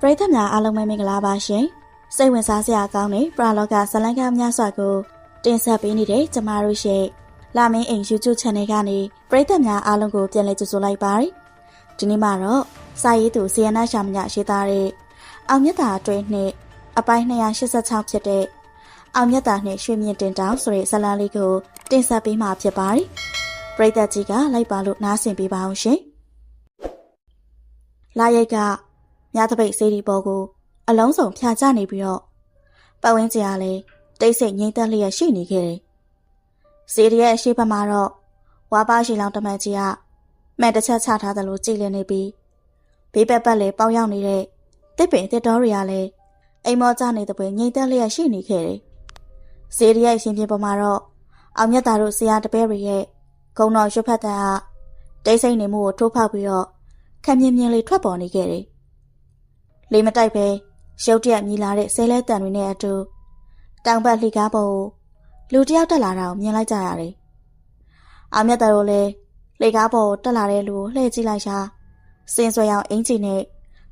ပရိသတ်များအားလုံးပဲမင်္ဂလာပါရှင်စိတ်ဝင်စားစရာကောင်းတဲ့ပရာလောကဇလံကများစွာကိုတင်ဆက်ပေးနေတဲ့ကျမတို့ရဲ့လာမင်းအိမ် YouTube Channel ကနေပရိသတ်များအားလုံးကိုပြန်လည်ကြိုဆိုလိုက်ပါတယ်ဒီနေ့မှာတော့စာရေးသူဇီယနာရှာမညရေးသားတဲ့အောင်မြတ်တာအတွင်းနှစ်အပိုင်း286ဖြစ်တဲ့အောင်မြတ်တာနဲ့ရွှေမြင့်တင်တောင်ဆိုတဲ့ဇာတ်လမ်းလေးကိုတင်ဆက်ပေးမှာဖြစ်ပါတယ်ပရိသတ်ကြီးကလိုက်ပါလို့နားဆင်ပေးပါအောင်ရှင်လာရိုက်က မြားတပိတ်စေးဒီပေါ်ကို အလုံးစုံဖြာချနေပြီးတော့ပတ်ဝန်းကျင်ကလည်းတိတ်ဆိတ်ငြိမ်သက်လျက်ရှိနေခဲ့တယ်။စေဒီရဲ့အရှိဘက်မှာတော့ဝါပါရှိလောင်တမန်ကြီးကမှန်တစ်ချက်ချထားသလိုကြည်လည်နေပြီးဘေးဘက်ပတ်လည်းပေါင်းရောက်နေတဲ့တစ်ပင်တစ်တော်တွေကလည်းအိမ်မောကျနေတဲ့ပွဲငြိမ်သက်လျက်ရှိနေခဲ့တယ်။စေဒီရဲ့ရှင်ပြပေါ်မှာတော့အောင်မြတ်တာတို့ဆရာတပည့်တွေရဲ့ဂုံတော်ရွတ်ဖတ်တဲ့ဟာတိတ်ဆိတ်နေမှုကိုထိုးဖောက်ပြီးတော့ခက်မြင်မြင်လေးထွက်ပေါ်နေခဲ့တယ်။ လေမတိုက်ပဲရုတ်တရက်မြည်လာတဲ့ဆဲလဲတန်တွေနဲ့အတူတောင်ဘက်လှီကားပေါ်ကိုလူတယောက်တက်လာတာကိုမြင်လိုက်ကြရတယ်။အာမြတ်တော်လည်းလှီကားပေါ်ကိုတက်လာတဲ့လူကိုလှည့်ကြည့်လိုက်ရှာစင်ဆွဲအောင်အင်ဂျီနဲ့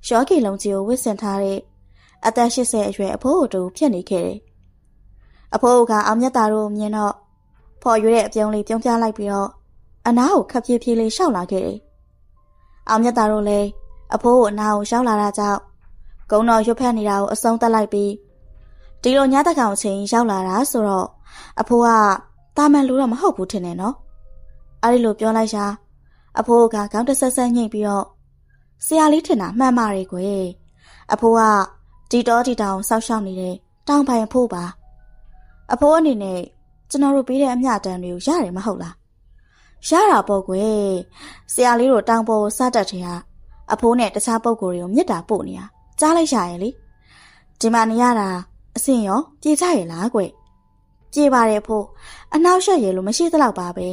ရော့ကီလုံးကြီးကိုဝစ်ဆင်ထားတဲ့အသက်80အရွယ်အဖိုးအတူဖြစ်နေခဲ့တယ်။အဖိုးကအာမြတ်တော်ကိုမြင်တော့ဖော်ရွေးတဲ့အပြုံးလေးပြုံးပြလိုက်ပြီးတော့အနားကိုခပ်ဖြည်းဖြည်းလေးရှောက်လာခဲ့တယ်။အောင်မြတ်သားတို့လည်းအဖိုးကိုအနားကိုရောက်လာတာကြောင့် ဂုံတော်ရွတ်ဖက်နေတာကိုအဆုံးသတ်လိုက်ပြီးဒီလိုညတကောင်အချိန်ရောက်လာတာဆိုတော့အဖိုးကတာမန်လူတော့မဟုတ်ဘူးထင်တယ်နော်။အဲဒီလိုပြောလိုက်ရှာအဖိုးကခေါင်းတဆက်ဆက်ညှိပြီးတော့ဆရာလေးထင်တာမှန်ပါတယ်ကွယ်။အဖိုးကဒီတော်ဒီတောင်စောက်ရှောက်နေတဲ့တောင်ပိုင်အဖိုးပါ။အဖိုးအနေနဲ့ကျွန်တော်တို့ပေးတဲ့အမျှတမ်းတွေကိုရတယ်မဟုတ်လားရတာပေါ့ကွယ်ဆရာလေးတို့တောင်ပေါ်ကိုစတတ်တယ်ဟာအဖိုးနဲ့တခြားပုံကိုယ်တွေကိုမြစ်တာပို့နေတာ ကြားလိုက်ရရဲ့လေဒီမှာနေရတာအဆင်ရောပြေကြရဲ့လားကွယ်ပြေပါတယ်ဖိုးအနောက်ရှက်ရလို့မရှိသလောက်ပါပဲ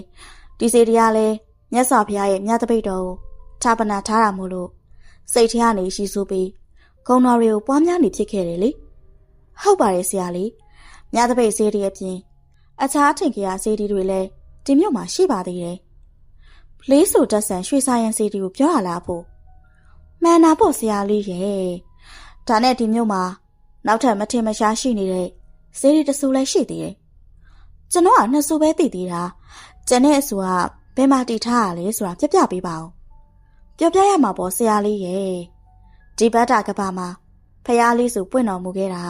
ဒီစီတရားလဲမြတ်စွာဘုရားရဲ့မြတ်တပိတ်တော်ကိုဌာပနာထားတာမို့လို့စိတ်ထဲကနေရှိစုပြီးဂုံတော်တွေကိုပွားများနေဖြစ်ခဲ့တယ်လေဟုတ်ပါတယ်ဆရာလေးမြတ်တပိတ်စေးတွေအပြင်အခြားထင်ကြရစေးတွေလည်းဒီမြို့မှာရှိပါသေးတယ်။လေးဆိုတက်ဆန်ရွှေစာရန်စီတီကိုပြောရလားဖို့။မှန်တာပေါ့ဆရာလေးရဲ့။ ဒါနဲ့ဒီမြို့မှာနောက်ထပ်မထင်မရှားရှိနေတဲ့စေးရီတဆူလည်းရှိသေးတယ်။ကျွန်တော်ကနှစ်ဆူပဲတည်သေးတာ။ကျန်တဲ့အဆူကဘယ်မှာတည်ထားရလဲဆိုတာပြပြပေးပါဦး။ပြောပြရမှာပေါ့ဆရာလေးရဲ့။ဒီဘတ်တာကဘာမှာဖះလေးဆိုပွင့်တော်မူခဲ့တာ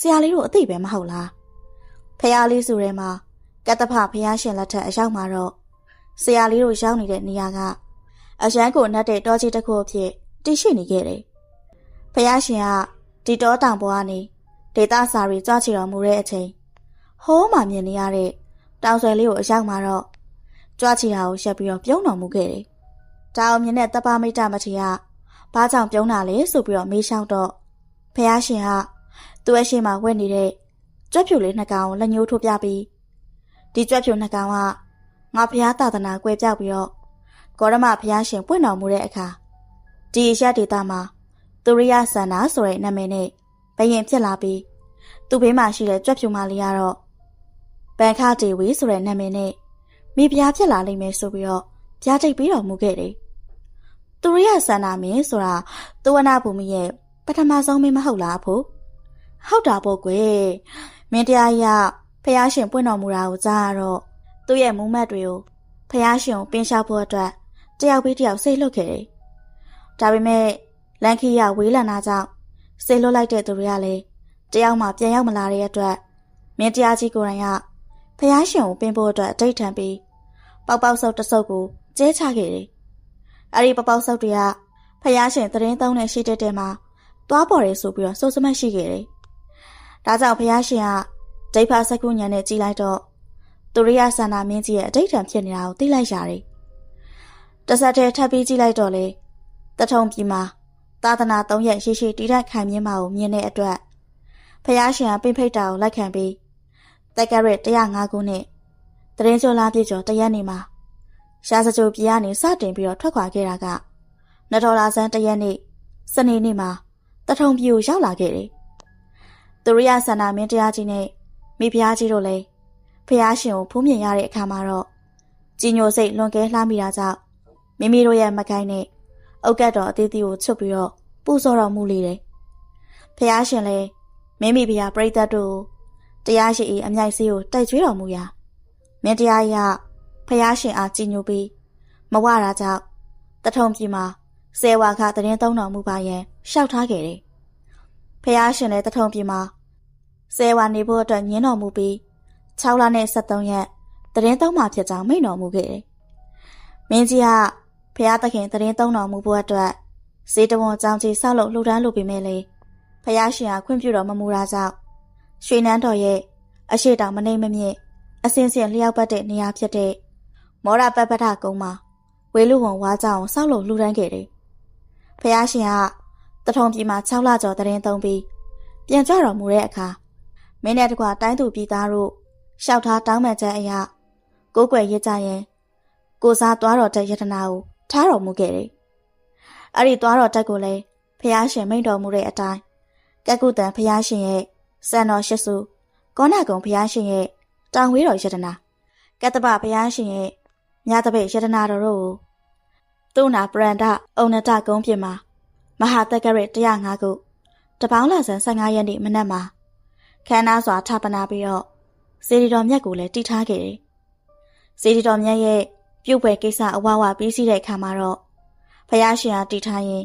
ဆရာလေးတို့အသိပဲမဟုတ်လား။ဖះလေးဆိုထဲမှာကတ္တဖဖះရှင်လက်ထက်အရောက်မှာတော့ဆရာလေးတို့ရောက်နေတဲ့နေရာကအရန်ကိုနှက်တဲ့တောကြီးတစ်ခုအဖြစ်တည်ရှိနေခဲ့တယ်။ ဖះရှင်ကဒီတောတောင်ပေါ်ကနေဒေသစာရီကြွချီတော်မူတဲ့အချိန်ဟိုးမှမြင်နေရတဲ့တောင်ဆွဲလေးကိုအရောက်မှာတော့ကြွချီတာကိုရှက်ပြီးတော့ပြုံးတော်မူခဲ့တယ်။တောင်မြင်တဲ့တပမိတ်တမထေရဘာကြောင့်ပြုံးတာလဲဆိုပြီးတော့မေးလျှောက်တော့ဖះရှင်ကသူ့အရှိမဝက်နေတဲ့ကြွက်ဖြူလေးနှစ်ကောင်လက်ညှိုးထိုးပြပြီးဒီကြွက်ဖြူနှစ်ကောင်ကငါဖျားသာသနာကွဲပြောက်ပြီးတော့ဂေါရမဖျားရှင်ပွင့်တော်မူတဲ့အခါဒီရဒေတာမှာ သူရိယဆန္ဒဆိုတဲ့နာမည်နဲ့ဘယင်ဖြစ်လာပြီးသူ့ဘေးမှာရှိတဲ့ကြွက်ဖြူမလေးကတော့ဘန်ခဒေဝီဆိုတဲ့နာမည်နဲ့မိဖုရားဖြစ်လာလိမ့်မယ်ဆိုပြီးတော့ပြားတိတ်ပြီးတော်မူခဲ့တယ်။သူရိယဆန္ဒမင်းဆိုတာသူဝနာဘူမိရဲ့ပထမဆုံးမင်းမဟုတ်လားဖို့ဟုတ်တာပေါ့ကွယ်မင်းတရားကြီးကဖះရှင်ပွင့်တော်မူတာကိုကြားရတော့သူ့ရဲ့မူးမတ်တွေကိုဖះရှင်ကိုပင်းလျှောက်ဖို့အတွက်တယောက်ပြီးတယောက်စိတ်လွတ်ခဲ့တယ်။ဒါပေမဲ့ လန်ခီရဝေးလန်တာကြောင့်စိတ်လွတ်လိုက်တဲ့သူတွေကလည်းတယောက်မှပြန်ရောက်မလာတဲ့အတွက်မင်းတရားကြီးကိုယ်တိုင်ကဖះရှင်ကိုပင်းဖို့အတွက်အတိတ်ထံပြီးပေါက်ပေါက်ဆုပ်တဆုပ်ကိုကျဲချခဲ့တယ်။အဲဒီပေါက်ပေါက်ဆုပ်တွေကဖះရှင်သတင်းသုံးတဲ့ရှိတဲ့တဲမှာသွားပေါ်တယ်ဆိုပြီးတော့စိုးစမတ်ရှိခဲ့တယ်။ဒါကြောင့်ဖះရှင်ကဒိဋ္ဌာစကုညံနဲ့ကြည်လိုက်တော့သူရိယဆန္ဒမင်းကြီးရဲ့အဋိဋ္ဌံဖြစ်နေတာကိုသိလိုက်ရတယ်။တဆက်တည်းထပ်ပြီးကြည့်လိုက်တော့လေတထုံပြည်မှာ သာသနာ၃ရက်ရှိရှိတည်တဲ့ခံမြင့်မှာကိုမြင်တဲ့အတွက်ဖះရှင်ကပင်ဖိတ်တာကိုလက်ခံပြီးတက်ကရက်105ခုနှစ်တရင်ကျော်လာပြည့်ကျော်တရက်နေမှာရှားစကြိုပြည်ကနေစတင်ပြီးတော့ထွက်ခွာခဲ့တာကနတော်လာဆန်းတရက်နေ့စနေနေ့မှာတထုံပြည်ကိုရောက်လာခဲ့တယ်။သူရိယဆန္ဒမင်းတရားကြီးနဲ့မိဖုရားကြီးတို့လည်းဖះရှင်ကိုဖူးမြင်ရတဲ့အခါမှာတော့ကြီးညိုစိတ်လွန်ကဲလှမ်းမိတာကြောင့်မိမိတို့ရဲ့မကိုင်းနဲ့ အုတ်ကတ်တော်အသေးသေးကိုချွတ်ပြီးတော့ပူဇော်တော်မူလေတယ်ဖះရှင်လဲမင်းမိဖုရားပြိတ္တတို့တရားရှိ၏အမြိုက်စီးကိုတိုက်ကြွေးတော်မူရာမင်းတရားရဖះရှင်အားကြည်ညိုပြီးမဝတာကြောင့်တထုံပြည်မှာဆဲဝါခတရင်သုံးတော်မူပါရန်ရှောက်ထားခဲ့တယ်။ဖះရှင်လည်းတထုံပြည်မှာဆဲဝါနေဖို့အတွက်ညင်းတော်မူပြီး6လနဲ့73ရက်တရင်သုံးမှဖြစ်ကြောင်းမိန့်တော်မူခဲ့တယ်။မင်းကြီးက ဖះသခင်တရင်သုံးတော်မူဖို့အတွက်စေတဝန်ကြောင်းကြီးဆောက်လုပ်လှူဒန်းလိုပေမဲ့လေဖះရှင်ကခွင့်ပြုတော်မမူတာကြောင့်ရွှေနန်းတော်ရဲ့အရှိတောင်မနေမမြင့်အစင်းစင်လျှောက်ပတ်တဲ့နေရာဖြစ်တဲ့မောရပပ္ပထကုန်းမှာဝေလူဝန်ဝါကြောင်ဆောက်လုပ်လှူဒန်းခဲ့တယ်။ဖះရှင်ကတထုံပြည်မှာ6လကျော်တရင်သုံးပြီးပြန်ကြတော်မူတဲ့အခါမင်းနဲ့တကွာတိုင်းသူပြည်သားတို့လျှောက်ထားတောင်းပန်ချက်အရာကိုးကွယ်ရကြရင်ကိုစားသွားတော်တဲ့ယတနာကို ထားတော်မူခဲ့တယ်။အဲ့ဒီသွားတော်တက်ကိုလည်းဖះရှင်မိန့်တော်မူတဲ့အတိုင်းကကုတန်ဖះရှင်ရဲ့စံတော်ရှိစုကောနာကုံဖះရှင်ရဲ့တောင်ဝေးတော်ယတနာကတ္တပဖះရှင်ရဲ့မြတ်တပိတ်ယတနာတော်တို့ကိုသူနာပရန္ဒအုံနတကုံပြမှာမဟာတက္ကရ105ခုတပေါင်းလာဆန်15ရက်နေ့မနက်မှာခမ်းနားစွာထပ်ပနာပြီးတော့စေတီတော်မြတ်ကိုလည်းတီးထားခဲ့တယ်။စေတီတော်မြတ်ရဲ့ ပြုတ်ပွဲကိစ္စအဝဝပြီးစီးတဲ့အခါမှာတော့ဖယားရှင်အားတီးထားရင်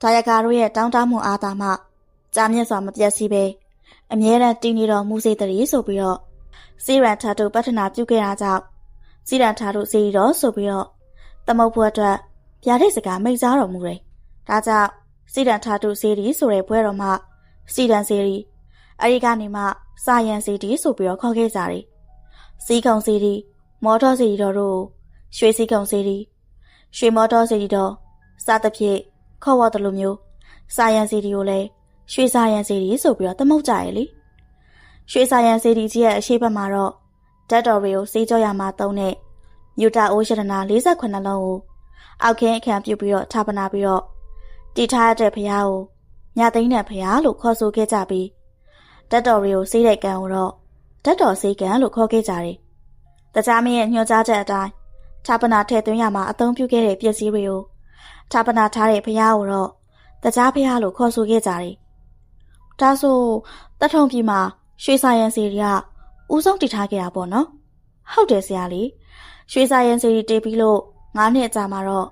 ဒါယကာတို့ရဲ့တောင်းတမှုအားသာမှကြာမြင့်စွာမပြတ်စီးပဲအမြဲတမ်းတည်နေတော်မူစေတည်းဆိုပြီးတော့စီရန်ထာတို့ပတ္ထနာပြုခဲ့တာကြောင့်စီရန်ထာတို့စေတီတော်ဆိုပြီးတော့သမုတ်ဖို့အတွက်ဗျာဒိတ်စကားမိတ်စားတော်မူတယ်။ဒါကြောင့်စီရန်ထာတို့စေတီဆိုတဲ့ဘွဲတော်မှာစီရန်စေတီအဲဒီကနေမှစာယန်စီတီဆိုပြီးတော့ခေါ်ခဲ့ကြတယ်။စီကုံစီတီမော်တော်စီတီတော်တို့ ရွှေစီကုံစီတီရွှေမော်တော်စီတီတော်စသဖြင့်ခေါ်ဝတ်တယ်လို့မျိုးစာယန်စီတီကိုလည်းရွှေစာယန်စီတီဆိုပြီးတော့သမုတ်ကြရလေ။ရွှေစာယန်စီတီကြီးရဲ့အရှိတ်ဘက်မှာတော့ဓာတ်တော်တွေကိုစေးကြောရမှာတုံးတဲ့မြူတာအိုးရတနာ48လုံးကိုအောက်ခင်းအခမ်းပြုတ်ပြီးတော့ဌာပနာပြီးတော့တည်ထားတဲ့ဖရားကိုညသိန်းတဲ့ဖရားလို့ခေါ်ဆိုခဲ့ကြပြီးဓာတ်တော်တွေကိုစေးတဲ့ကံကိုတော့ဓာတ်တော်စေးကံလို့ခေါ်ခဲ့ကြတယ်။တကြားမင်းရဲ့ညွှန်ကြားချက်အတိုင်း ဌာပနာထည့်သွင်းရမှာအသုံးပြုခဲ့တဲ့ပစ္စည်းတွေကိုဌာပနာထားတဲ့ဖရားကိုတော့တကြားဖရားလို့ခေါ်ဆိုခဲ့ကြတယ်။ဒါဆိုတထုံပြည်မှာရွှေစာရန်စီတွေကဦးဆုံးတည်ထားခဲ့တာပေါ့နော်။ဟုတ်တယ်ဆရာလေး။ရွှေစာရန်စီတွေတေးပြီးလို့9နှစ်အကြာမှာတော့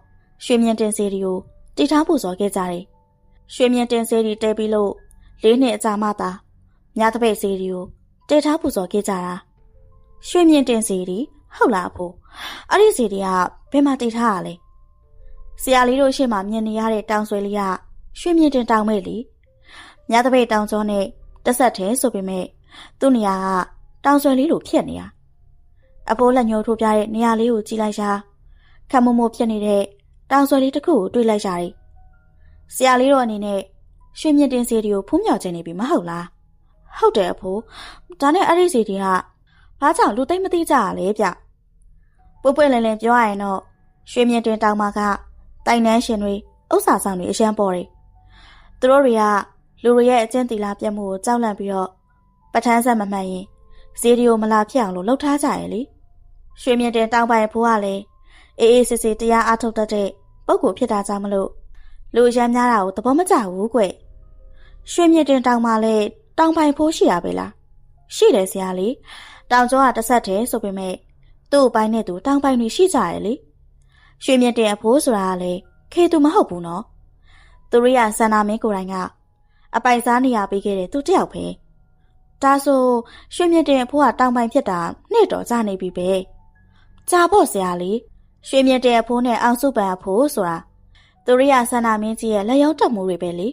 ရွှေမြင့်တင်စီတွေကိုတည်ထားပူဇော်ခဲ့ကြတယ်။ရွှေမြင့်တင်စီတွေတေးပြီးလို့၄နှစ်အကြာမှသာမြတ်တပိတ်စီတွေကိုတည်ထားပူဇော်ခဲ့ကြတာ။ရွှေမြင့်တင်စီတွေ ဟုတ်လားအဖိုး။အဲ့ဒီစီတွေကဘယ်မှာတည်ထားရလဲ။ဆရာလေးတို့ရှေ့မှာမြင်နေရတဲ့တောင်ဆွေလေးကရွှေမြင့်တင်တောင်မဲ့လीမြတ်တပိတ်တောင်ကျော်နဲ့တက်ဆက်ထဲဆိုပေမဲ့သူ့နေရာကတောင်ဆွေလေးလိုဖြစ်နေတာအဖိုးလက်ညှိုးထိုးပြတဲ့နေရာလေးကိုကြည့်လိုက်ရှာခမမို့ဖြစ်နေတဲ့တောင်ဆွေလေးတစ်ခုကိုတွေ့လိုက်ရတယ်။ဆရာလေးတို့အနေနဲ့ရွှေမြင့်တင်စီတွေကိုဖုံးမြောက်ခြင်းနေပြီမဟုတ်လား။ဟုတ်တယ်အဖိုး။ဒါနဲ့အဲ့ဒီစီတွေက ဘာကြောင့်လူသိမ့်မသိကြရလဲဗျ။ပွပွလင်းလင်းပြောရရင်တော့ရွှေမြင့်တင်တောင်မာကတိုင်နှန်းရှင်တွေဥစ္စာဆောင်တွေအရှမ်းပေါ်တယ်။သူတို့တွေကလူတွေရဲ့အကျင့်တီလာပြတ်မှုကိုကြောက်လန့်ပြီးတော့ပထန်းဆက်မမှန်ရင်ဇီဒီယိုမလာဖြစ်အောင်လို့လှုပ်ထားကြရဲ့လေရွှေမြင့်တင်တောင်ပိုင်ဖိုးကလည်းအေးအေးစစ်စစ်တရားအားထုတ်တတ်တဲ့ပုံကိုဖြစ်တာကြောင့်မလို့လူရမ်းများတာကိုသဘောမကျဘူးကွရွှေမြင့်တင်တောင်မှလည်းတောင်ပိုင်ဖိုးရှိတာပဲလားရှိတယ်ဆရာလေး တောင်ကျောကတစ်ဆက်တည်းဆိုပေမဲ့သူ့အပိုင်းနဲ့သူတောင်ပိုင်တွေရှိကြတယ်လေရွှေမြင့်တင်အဖိုးဆိုတာကလည်းခေသူမဟုတ်ဘူးနော်သူရိယဆန္ဒမင်းကိုယ်တိုင်ကအပိုင်စားနေရပေးခဲ့တဲ့သူတယောက်ပဲဒါဆိုရွှေမြင့်တင်အဖိုးကတောင်ပိုင်ဖြစ်တာနှစ်တော်ကြာနေပြီပဲကြာဖို့ဆရာလေးရွှေမြင့်တင်အဖိုးနဲ့အောင်စုပန်အဖိုးဆိုတာသူရိယဆန္ဒမင်းကြီးရဲ့လက်ရောက်တက်မှုတွေပဲလေ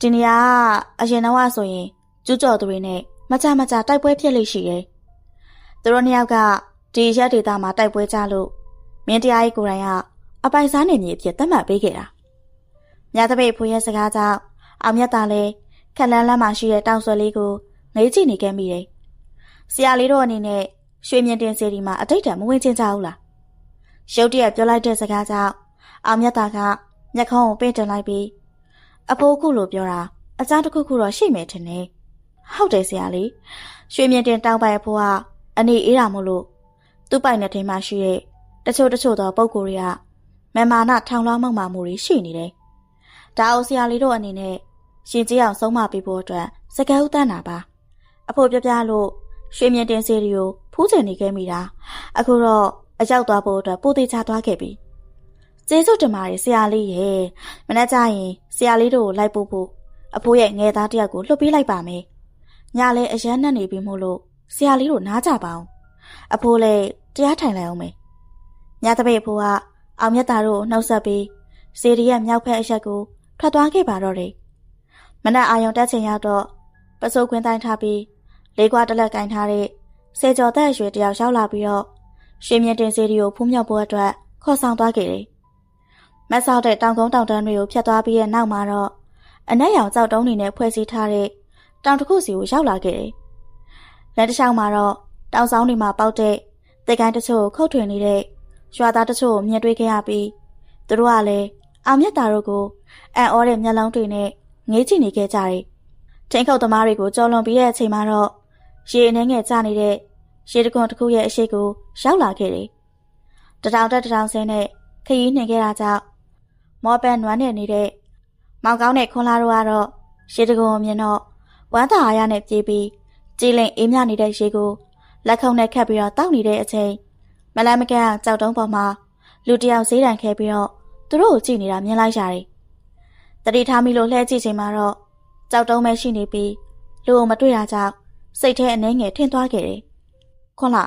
ဒီနေရာကအရင်တော့ဆိုရင်ကျူးကျော်သူတွေနဲ့မကြမကြတိုက်ပွဲဖြစ်လိမ့်ရှိတယ် သူတို့နှစ်ယောက်ကဒီရက်ဒေသမှာတိုက်ပွဲကြလို့မင်းတရားကြီးကိုယ်တိုင်ကအပိုင်စားနေမြေအဖြစ်သတ်မှတ်ပေးခဲ့တာမြတ်တပိတ်ဖိုးရဲ့စကားကြောင့်အောင်မြတ်သားလည်းခက်လန်းလန်းမှာရှိတဲ့တောင်ဆွဲလေးကိုငေးကြည့်နေခဲ့မိတယ်။ဆရာလေးတို့အနေနဲ့ရွှေမြင့်တင်စီဒီမှာအတိတ်တမဝင်ချင်းကြဘူးလား။ရုတ်တရက်ပြောလိုက်တဲ့စကားကြောင့်အောင်မြတ်သားကမျက်ခုံးကိုပင့်တင်လိုက်ပြီးအဖိုးခုလိုပြောတာအကြောင်းတစ်ခုခုတော့ရှိမယ်ထင်တယ်။ဟုတ်တယ်ဆရာလေး။ရွှေမြင့်တင်တောင်းပိုင်အဖိုးက အနေအေးတာမို့လို့သူ့ပိုင်တဲ့ထဲမှာရှိတဲ့တချို့တချို့သောပုံကိုယ်တွေကမမာနထောင်လွှားမှောက်မှမှုတွေရှိနေတယ်။ဒါအောင်ဆရာလေးတို့အနေနဲ့ရှင်ကြီးအောင်ဆုံးမပေးဖို့အတွက်စကားဥတန်းတာပါအဖိုးပြပြလို့ရွှေမြင့်တင်စီရီကိုဖူးချင်နေခဲ့မိတာအခုတော့အရောက်သွားဖို့အတွက်ပိုသေးချသွားခဲ့ပြီကျေးဇူးတင်ပါတယ်ဆရာလေးရဲ့မနေ့ကျရင်ဆရာလေးတို့ကိုလိုက်ပို့ဖို့အဖိုးရဲ့ငယ်သားတယောက်ကိုလှုပ်ပေးလိုက်ပါမယ်ညလည်းအရန်နဲ့နေပြီမို့လို့ ဆရာလေးတို့နားကြပါအောင်အဖိုးလည်းတရားထိုင်လိုက်အောင်မယ်ညတပိတ်အဖိုးကအောင်မြတ်သားတို့နှုတ်ဆက်ပြီးစေရီရဲ့မြောက်ဖက်အရက်ကိုထွက်သွားခဲ့ပါတော့တယ်မနက်အာယုံတက်ချိန်ရောက်တော့ပစိုးခွင်းတိုင်းထားပြီးလေးကွာတလက်ကင်ထားတဲ့ဆယ်ကျော်သက်အရွယ်တယောက်ရောက်လာပြီးတော့ရှင်မြင့်တင်စေရီကိုဖူးမြောက်ဖို့အတွက်ခေါ်ဆောင်သွားခဲ့တယ်မဆောက်တဲ့တောင်ကုန်းတောင်တန်းတွေကိုဖြတ်သွားပြီးတဲ့နောက်မှာတော့အနက်ရောင်ကြောက်တုံးတွေနဲ့ဖွဲ့စည်းထားတဲ့တောင်တစ်ခုစီကိုရောက်လာခဲ့တယ်။ လက်တစ်ချောင်းမှာတော့တောင်ဆောင်တွေမှာပေါက်တဲ့တေကိုင်းတချို့ခုတ်ထွင်နေတဲ့ရွာသားတချို့ကိုမြင်တွေ့ခဲ့ရပြီးသူတို့ကလည်းအောင်မြတ်တာတို့ကိုအံ့ဩတဲ့မျက်လုံးတွေနဲ့ငေးကြည့်နေခဲ့ကြတယ်။ထိန်ခုတ်သမားတွေကိုကြော်လွန်ပြီးတဲ့အချိန်မှာတော့ရေအနေငယ်ကျနေတဲ့ရေတကွန်တစ်ခုရဲ့အရှိကိုရောက်လာခဲ့တယ်။တထောင်တက်တထောင်ဆင်းနဲ့ခရီးနှင်ခဲ့တာကြောင့်မောပန်နွမ်းနေနေတဲ့မောင်ကောင်းတဲ့ခွန်လာတို့ကတော့ရေတကွန်မြင်တော့ဝမ်းသာအားရနဲ့ပြေးပြီး ကြည်လင်အေးမြနေတဲ့ရေကိုလက်ခုံနဲ့ခတ်ပြီးတော့တောက်နေတဲ့အချိန်မလန်းမကန်းကြောက်တုံးပေါ်မှာလူတယောက်ဈေးတန်ခဲပြီးတော့သူတို့ကိုကြည့်နေတာမြင်လိုက်ရတယ်။တတိထားမိလို့လှဲကြည့်ချိန်မှာတော့ကြောက်တုံးပဲရှိနေပြီးလူကိုမတွေ့တာကြောင့်စိတ်ထဲအနှဲငယ်ထင်သွားခဲ့တယ်။ခွန်လာ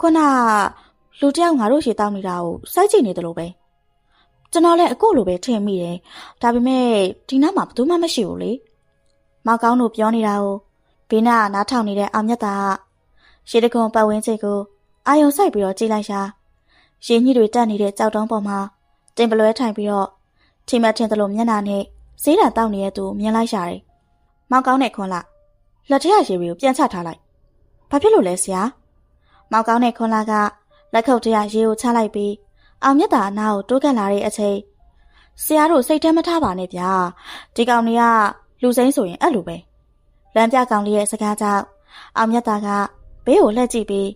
ခုနလူတယောက်ငါတို့ရှေတောင်းနေတာကိုစိုက်ကြည့်နေတယ်လို့ပဲ။ကျွန်တော်လည်းအခုလိုပဲထင်မိတယ်။ဒါပေမဲ့ဒီနားမှာဘယ်သူမှမရှိဘူးလေ။မောက်ကောင်းတို့ပြောနေတာကို ဘေးနားနားထောင်နေတဲ့အောင်မြတ်သားကရေတခွန်ပတ်ဝန်းကျင်ကိုအာယုံစိုက်ပြီးတော့ကြည့်လိုက်ရှာရင်းကြီးတွေတက်နေတဲ့ကြောက်တုံးပေါ်မှာတင်ပလွဲထိုင်ပြီးတော့ထိမထင်သလိုမျက်နှာနဲ့ဈေးတံတောက်နေတဲ့သူမြင်လိုက်ရှာတယ်။မောက်ကောင်းတဲ့ခွန်လာလက်ထက်ရေတွေကိုပြန်ချထားလိုက်။ဘာဖြစ်လို့လဲဆရာ။မောက်ကောင်းတဲ့ခွန်လာကလက်ခုပ်တရရေကိုချလိုက်ပြီးအောင်မြတ်သားအနားကိုတိုးကပ်လာတဲ့အချိန်ဆရာတို့စိတ်ထဲမထားပါနဲ့ဗျာ။ဒီကောင်တွေကလူစိမ့်ဆိုရင်အဲ့လိုပဲ။ လမ်းပြကောင်လေးရဲ့စကားကြောင့်အောင်မြတ်သားကဘေးကိုလှည့်ကြည့်ပြီး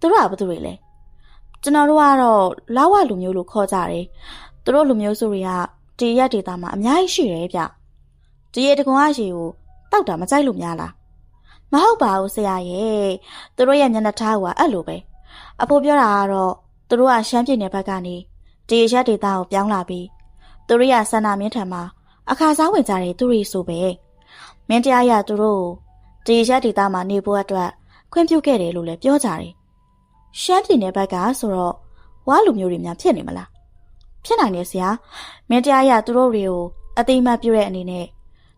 သူတို့ကဘာသူတွေလဲကျွန်တော်တို့ကတော့လာဝလူမျိုးလို့ခေါ်ကြတယ်သူတို့လူမျိုးစုတွေကဒီရက်ဒေတာမှာအများကြီးရှိတယ်ဗျဒီရက်တကွန်အရေကိုတောက်တာမကြိုက်လို့များလားမဟုတ်ပါဘူးဆရာရဲ့သူတို့ရဲ့မျက်နှာထားကအဲ့လိုပဲအဖိုးပြောတာကတော့သူတို့ကရှမ်းပြည်နယ်ဘက်ကနေဒီရက်ဒေတာကိုပြောင်းလာပြီးသူတို့ရဆန္ဒမင်းထံမှာအခါစားဝင်ကြတယ်သူတွေဆိုပဲ မင်းတရားရသူတို့ဒီရက်ဒေတာမှာနေဖို့အတွက်ခွင့်ပြုခဲ့တယ်လို့လည်းပြောကြတယ်။ရှမ်းပြည်နယ်ဘက်ကဆိုတော့ဝါလူမျိုးတွေများဖြစ်နေမလား။ဖြစ်နိုင်တယ်ဆရာ။မင်းတရားရသူတို့တွေကိုအသိမှတ်ပြုတဲ့အနေနဲ့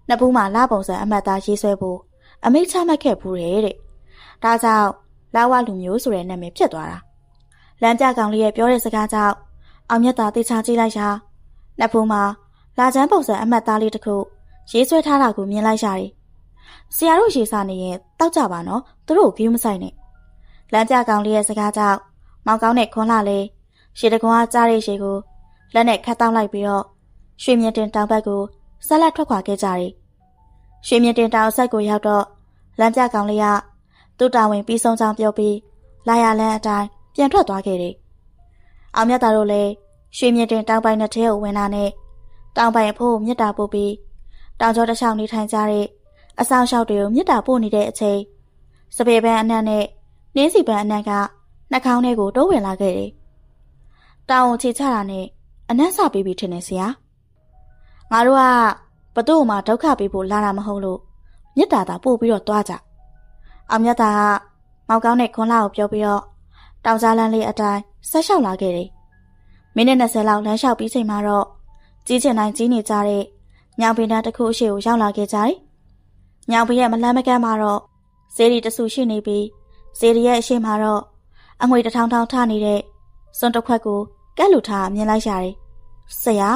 နှစ်ဘူးမှာလာပုံစံအမှတ်သားရေးဆွဲဖို့အမိတ်ချမှတ်ခဲ့ဘူးတဲ့တဲ့။ဒါကြောင့်လာဝလူမျိုးဆိုတဲ့နာမည်ဖြစ်သွားတာ။လမ်းပြကောင်လေးရဲ့ပြောတဲ့စကားကြောင့်အောင်မြတ်သာသိချကြည့်လိုက်ရာနှစ်ဘူးမှာလာချမ်းပုံစံအမှတ်သားလေးတစ်ခု ရေးဆွဲထားတာကိုမြင်လိုက်ရတယ်ဆရာတို့ရေစာနေရင်တောက်ကြပါနော်သူတို့ကိုဂိူးမဆိုင်နဲ့လမ်းပြကောင်လေးရဲ့စကားကြောင့်မောင်ကောင်းနဲ့ခွန်လာလေရှေတကွန်ကကြားတဲ့ရှေကိုလက်နဲ့ခတ်တောင်းလိုက်ပြီးတော့ရွှေမြင့်တင်တောင်ဘက်ကိုဆက်လက်ထွက်ခွာခဲ့ကြတယ်ရွှေမြင့်တင်တောင်ဆက်ကိုရောက်တော့လမ်းပြကောင်လေးကသူ့တာဝန်ပြီးဆုံးကြောင်းပြောပြီးလာရလန်းအတိုင်းပြန်ထွက်သွားခဲ့တယ်အောင်မြတ်သားတို့လည်းရွှေမြင့်တင်တောင်ပိုင်းနဲ့ထဲကိုဝင်လာနဲ့တောင်ပိုင်းအဖို့မြစ်တာပို့ပြီး တောင်ကျောတစ်ချောင်းနေထိုင်ကြတဲ့အဆောင်လျှောက်တွေကိုမြစ်တာပို့နေတဲ့အချိန်စပယ်ပန်းအနက်နဲ့နှင်းစီပန်းအနက်ကနှာခေါင်းထဲကိုတိုးဝင်လာခဲ့တယ်။တောင်ကိုခြေချတာနဲ့အနက်စပေးပြီးထင်နေစရာ။ငါတို့ကဘသူ့မှာဒုက္ခပေးဖို့လာတာမဟုတ်လို့မြစ်တာသာပို့ပြီးတော့တွားကြ။အောင်မြတ်တာကမောက်ကောင်းတဲ့ခွန်လာကိုပြောပြီးတော့တောင်ကြားလန်းလေးအတိုင်းဆက်လျှောက်လာခဲ့တယ်။မိနစ်20လောက်လမ်းလျှောက်ပြီးချိန်မှာတော့ကြီးချင်တိုင်းကြီးနေကြတဲ့ ညောင်ပင်တန်းတစ်ခုအရှိကိုရောက်လာခဲ့ကြတယ်။ညောင်ပင်ရဲ့မလန်းမကန်းမှာတော့ဇေဒီတဆူရှိနေပြီးဇေဒီရဲ့အရှိမှာတော့အငွေတထောင်ထောင်ထနေတဲ့စွန်တစ်ခွက်ကိုကက်လူထားမြင်လိုက်ရတယ်။ဆရာ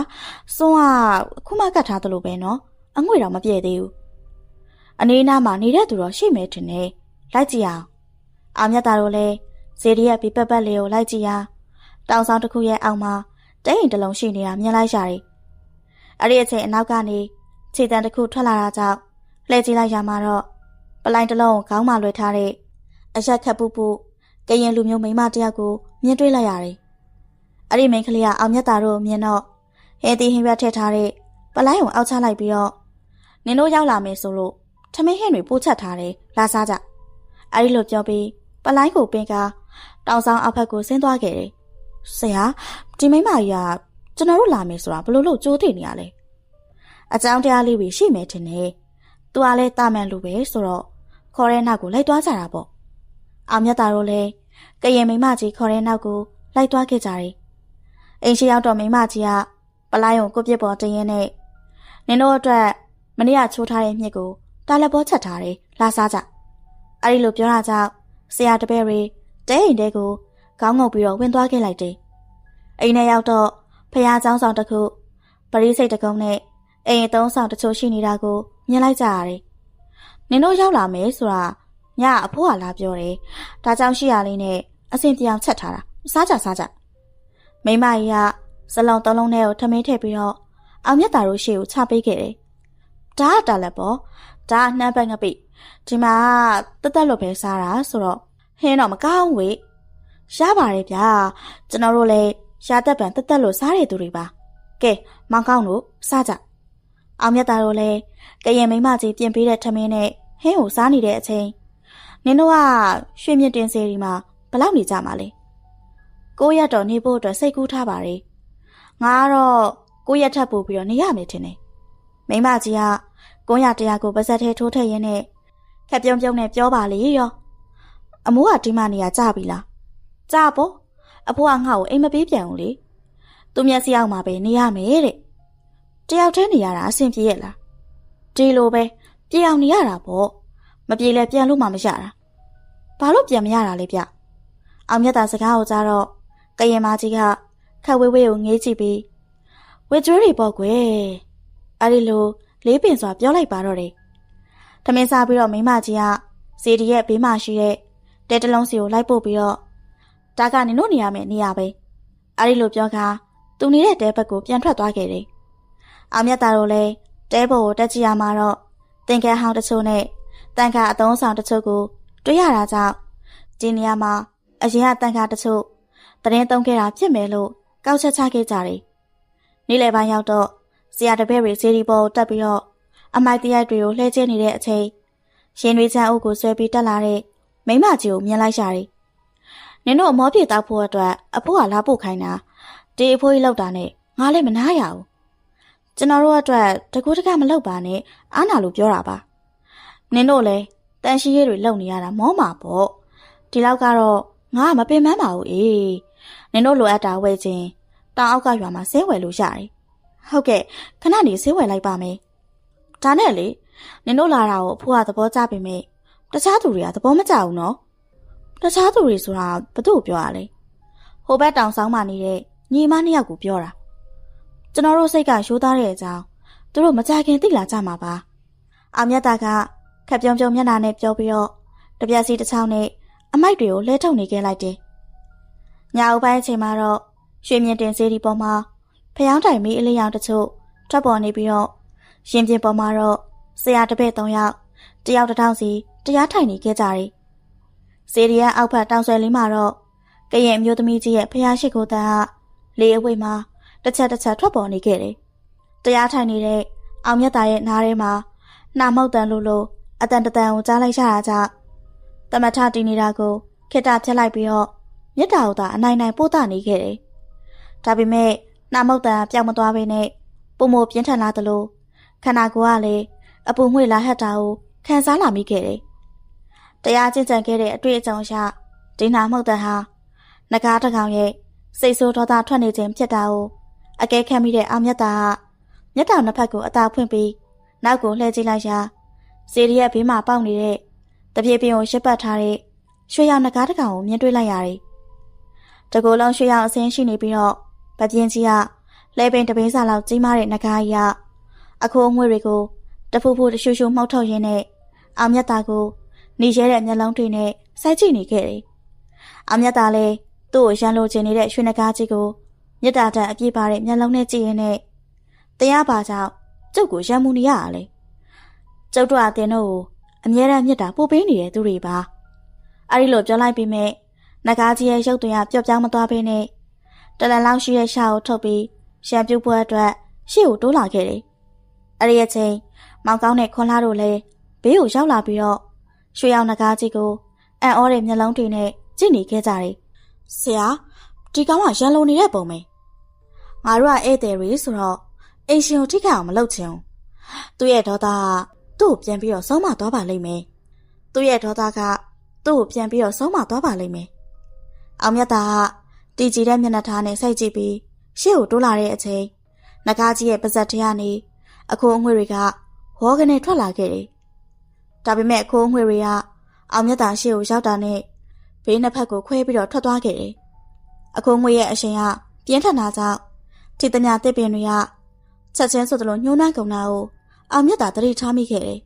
စွန်ကခုမှကတ်ထားသလိုပဲနော်။အငွေတော့မပြည့်သေးဘူး။အနေနာမှာနေတဲ့သူတော့ရှိမဲတင်နေလိုက်ကြည့်အောင်။အောင်မြတ်တာတို့လည်းဇေဒီရဲ့ပြပတ်ပတ်လေးကိုလိုက်ကြည့်ရတောင်ဆောင်တစ်ခုရဲ့အောက်မှာတဲရင်တစ်လုံးရှိနေတာမြင်လိုက်ရတယ်။ အဲ့ဒီအချိန်အနောက်ကနေခြေတံတစ်ခုထွက်လာတာကြောင့်လှည့်ကြည့်လိုက်ရမှာတော့ပလိုင်းတစ်လုံးခေါင်းမှလွှဲထားတဲ့အရက်ခတ်ပူပူကရင်လူမျိုးမိန်းမတယောက်ကိုမြင်တွေ့လိုက်ရတယ်။အဲ့ဒီမိန်းကလေးကအောင်မြတ်တာတို့မြင်တော့ဟဲတီဟင်းရွက်ထည့်ထားတဲ့ပလိုင်းကိုအောက်ချလိုက်ပြီးတော့နင်တို့ရောက်လာမယ်ဆိုလို့ထမင်းဟင်းတွေပို့ချက်ထားတယ်လာစားကြအဲ့ဒီလိုပြောပြီးပလိုင်းကိုပင်ကတောင်ဆောင်အဖက်ကိုဆင်းသွားခဲ့တယ်ဆရာဒီမိမကြီးက ကျွန်တော်တို့လာမယ်ဆိုတာဘလို့လို့ကြိုးတည်နေရလဲအကြောင်းတရားလေးတွေရှိမယ်ထင်တယ်သူကလည်းတာမန်လူပဲဆိုတော့ခေါ်တဲ့နောက်ကိုလိုက်သွားကြတာပေါ့အောင်မြတ်တာတို့လည်းကရင်မိမကြီးခေါ်တဲ့နောက်ကိုလိုက်သွားခဲ့ကြတယ်အိမ်ရှိရောက်တော့မိမကြီးကပလိုင်းကိုကိုပြစ်ပေါ်တင်ရင်းနဲ့နင်တို့အတွက်မနေ့ကချိုးထားတဲ့မြစ်ကိုတာလက်ပေါ်ချက်ထားတယ်လာစားကြအဲ့ဒီလိုပြောတာကြောင့်ဆရာတပည့်တွေတဲအိမ်တဲကိုခေါင်းငုံပြီးတော့ဝင်သွားခဲ့လိုက်တယ်အိမ်ထဲရောက်တော့ ဖះเจ้าဆောင်တစ်ခုပရိစိတ်တကုံးနဲ့အိမ်အသုံးဆောင်တချို့ရှိနေတာကိုမြင်လိုက်ကြရတယ်နင်တို့ရောက်လာမယ်ဆိုတာညအဖိုးကလာပြောတယ်ဒါကြောင့်ရှိရလေးနဲ့အဆင်ပြေအောင်ချက်ထားတာစားကြစားကြမိမကြီးကစလုံးသုံးလုံးနဲ့ကိုထမင်းထည့်ပြီးတော့အောင်မြတ်တာတို့ရှေ့ကိုချပေးခဲ့တယ်ဒါကတာလက်ပေါ့ဒါကနှမ်းပတ်ငပိဒီမှာတက်တက်လို့ပဲစားတာဆိုတော့ဟင်းတော့မကောင်းဝေရပါတယ်ဗျာကျွန်တော်တို့လည်း ရှားတက်ပံတက်တက်လို့စားရတဲ့သူတွေပါကဲမောင်ကောင်းတို့စားကြအောင်မြတ်တာတို့လည်းကရင်မိမကြီးပြင်ပေးတဲ့ထမင်းနဲ့ဟင်းကိုစားနေတဲ့အချိန်နင်တို့ကရွှေမြင့်တင်စေဒီမှာဘယ်လောက်နေကြမှာလဲကိုရက်တော်နေဖို့အတွက်စိတ်ကူးထားပါလေငါကတော့ကိုရက်ထပ်ပို့ပြီးတော့နေရမယ်ထင်တယ်မိမကြီးကကိုရတရားကိုပါဇက်ထဲထိုးထည့်ရင်းနဲ့ခက်ပြုံးပြုံးနဲ့ပြောပါလေရောအမိုးကဒီမနေရကြပြီလားကြပေါ့ အဖိုးကငါ့ကိုအိမ်မပေးပြန်ဘူးလေသူမျက်စိအောက်မှာပဲနေရမယ်တဲ့တယောက်တည်းနေရတာအဆင်ပြေရဲ့လားဒီလိုပဲပြေအောင်နေရတာပေါ့မပြေလဲပြန်လို့မှမရတာဘာလို့ပြန်မရတာလဲဗျအောင်မြတ်တာစကားကိုကြားတော့ကရင်မကြီးကခက်ဝေးဝေးကိုငေးကြည့်ပြီးဝေကျွေးတွေပေါ့ကွယ်အဲ့ဒီလိုလေးပင်စွာပြောလိုက်ပါတော့တယ်ထမင်းစားပြီးတော့မိမကြီးကစီဒီရဲ့ဘေးမှာရှိတဲ့တဲတလုံးစီကိုလိုက်ပို့ပြီးတော့ ဒါကနင်တို့နေရမယ်နေရပဲအဲ့ဒီလိုပြောခါသူနေတဲ့တဲဘက်ကိုပြန်ထွက်သွားခဲ့တယ်အောင်မြတ်တာတို့လည်းတဲဘုတ်ကိုတက်ကြည့်ရမှာတော့တင်ကန်းဟောင်းတချို့နဲ့တန်ခါအသုံးဆောင်တချို့ကိုတွေ့ရတာကြောင့်ဒီနေရာမှာအရင်ကတန်ခါတချို့တရင်သုံးခဲ့တာဖြစ်မယ်လို့ကောက်ချက်ချခဲ့ကြတယ်နေ့လယ်ပိုင်းရောက်တော့ဆရာတပည့်တွေစီဒီပေါ်တက်ပြီးတော့အမိုက်တရိုက်တွေကိုလှည့်ကျနေတဲ့အချိန်ရှင်တွေချမ်းအုပ်ကိုဆွဲပြီးတက်လာတဲ့မိမကြီးကိုမြင်လိုက်ရတယ်။ နင်တို့အမောပြေတောက်ဖို့အတွက်အဖိုးကလာပို့ခိုင်းတာဒီအဖိုးကြီးလောက်တာနဲ့ငါလည်းမနာရဘူး။ကျွန်တော်တို့အတွက်တကူးတကမလောက်ပါနဲ့အားနာလို့ပြောတာပါ။နင်တို့လည်းတန်ရှိရဲတွေလုံနေရတာမောမှာပေါ့။ဒီလောက်ကတော့ငါကမပင်ပန်းပါဘူးအေး။နင်တို့လိုအပ်တာဝယ်ခြင်းတောင်အောက်ကရွာမှာဆင်းဝယ်လို့ရတယ်။ဟုတ်ကဲ့ခဏနေဆင်းဝယ်လိုက်ပါမယ်။ဒါနဲ့လေနင်တို့လာတာကိုအဖိုးကသဘောကျပေမဲ့တခြားသူတွေကသဘောမကျဘူးနော်။ တခြားသူတွေဆိုတာဘသူ့ကိုပြောရလဲ။ဟိုဘက်တောင်ဆောင်မှနေတဲ့ညီမနှစ်ယောက်ကိုပြောတာ။ကျွန်တော်တို့စိတ်ကရှိုးသားတဲ့အကြောင်းသူတို့မကြခင်သိလာကြမှာပါ။အာမြတ်တာကခက်ပြုံးပြုံးမျက်နှာနဲ့ပြောပြီးတော့တပြက်စီတစ်ချောင်းနဲ့အမိုက်တွေကိုလှဲထုတ်နေခဲ့လိုက်တယ်။ညအုပ်ပိုင်းအချိန်မှာတော့ရွှေမြင့်တင်စေးဒီပေါ်မှာဖျောင်းတိုင်မီးအလေးရောင်တချို့ထွက်ပေါ်နေပြီးတော့ရှင်ပြင်ပေါ်မှာတော့ဆရာတပည့်၃ယောက်တယောက်တစ်ထောင်စီတရားထိုင်နေခဲ့ကြတယ်။ စေရီယာအောက်ဖက်တောင်ဆွဲလေးမှာတော့ကရင်အမျိုးသမီးကြီးရဲ့ဖျားရှိခိုးတန်းကလေအဝိတ်မှာတစ်ချက်တစ်ချက်ထွက်ပေါ်နေခဲ့တယ်။တရားထိုင်နေတဲ့အောင်မြတ်သားရဲ့နားထဲမှာနှာမောက်တန်လို့လို့အတန်တတန်ကိုကြားလိုက်ရတာကြောင့်တမထတီနေတာကိုခိတ္တဖြတ်လိုက်ပြီးတော့မြစ်တာကိုသာအနိုင်နိုင်ပို့တနေခဲ့တယ်။ဒါပေမဲ့နှာမောက်တန်ပြောင်းမသွားဘဲနဲ့ပုံမပြင်းထန်လာသလိုခန္ဓာကိုယ်ကလည်းအပူငွေ့လာဟက်တာကိုခံစားလာမိခဲ့တယ်။ တရားကျင့်ကြံခဲ့တဲ့အတွေ့အကြုံအရဒီနာမှုတ်တန်ဟာငကားတကောင်ရဲ့စိတ်ဆိုးဒေါသထွက်နေခြင်းဖြစ်တာကိုအကဲခတ်မိတဲ့အောင်မြတ်တာကမျက်တောင်နှစ်ဖက်ကိုအသာဖွင့်ပြီးနောက်ကိုလှည့်ကြည့်လိုက်ရာစီရီရဲ့ဘေးမှာပေါက်နေတဲ့တပြေပြင်းကိုရှစ်ပတ်ထားတဲ့ရွှေရောင်ငကားတကောင်ကိုမြင်တွေ့လိုက်ရတယ်။တကူလုံးရွှေရောင်အစင်းရှိနေပြီးတော့ဗပြင်းကြီးကလဲပင်တပင်းစာလောက်ကြီးမားတဲ့ငကားကြီးကအခုအငွေတွေကိုတဖူဖူတရှူရှူမှောက်ထုတ်ရင်းနဲ့အောင်မြတ်တာကို နေရဲတဲ့မျက်လုံးတွေနဲ့စိုက်ကြည့်နေခဲ့တယ်။အောင်မြတ်တာလည်းသူ့ကိုရန်လိုချင်နေတဲ့ရွှေနဂါးကြီးကိုမြတ်တာတန်အပြည့်ပါတဲ့မျက်လုံးနဲ့ကြည့်ရင်းနဲ့တရားပါကြောင့်ကျုပ်ကိုရံမှုနေရတာလေ။ကျုပ်တို့အတင်တို့ကိုအမြဲတမ်းမြတ်တာပို့ပေးနေတဲ့သူတွေပါ။အဲဒီလိုပြောလိုက်ပြီးမြဲနဂါးကြီးရဲ့ရုပ်သွင်းကပျော့ပြောင်းမသွားဘဲနဲ့တလန်လောက်ရှိတဲ့ရှာကိုထုတ်ပြီးရှံပြုတ်ပွဲအတွက်ရှေ့ကိုတိုးလာခဲ့တယ်။အဲဒီအချိန်မမောင်ကောင်းနဲ့ခွန်လာတို့လည်းဘေးကိုရောက်လာပြီးတော့ ရွှေရောင်နဂါးကြီးကိုအံ့ဩတဲ့မျက်လုံးတွေနဲ့ကြည့်နေခဲ့ကြတယ်။ဆရာဒီကောင်ကရန်လုံနေတဲ့ပုံပဲ။ငါတို့ကဧည့်သည်တွေဆိုတော့အိမ်ရှင်ကိုထိခိုက်အောင်မလုပ်ချင်ဘူး။သူ့ရဲ့ဒေါသကသူ့ကိုပြန်ပြီးတော့ဆုံးမသွားပါလိမ့်မယ်။သူ့ရဲ့ဒေါသကသူ့ကိုပြန်ပြီးတော့ဆုံးမသွားပါလိမ့်မယ်။အောင်မြတ်သားကတီကြည်တဲ့မျက်နှာထားနဲ့စိုက်ကြည့်ပြီးရှေ့ကိုတိုးလာတဲ့အချိန်နဂါးကြီးရဲ့ပါဇက်ထဲကနေအခိုးအငွေတွေကဝေါကနေထွက်လာခဲ့တယ်။ ဒါပေမဲ့အခိုးအငွေတွေကအောင်မြတ်သားရှေ့ကိုရောက်တာနဲ့ဘေးနှစ်ဖက်ကိုခွဲပြီးတော့ထွက်သွားခဲ့တယ်။အခိုးငွေရဲ့အရှင်ကပြင်းထန်တာကြောင့်ထိတညာတစ်ပင်တွေကချက်ချင်းဆိုသလိုညှိုးနှမ်းကုန်တာကိုအောင်မြတ်သားသတိထားမိခဲ့တယ်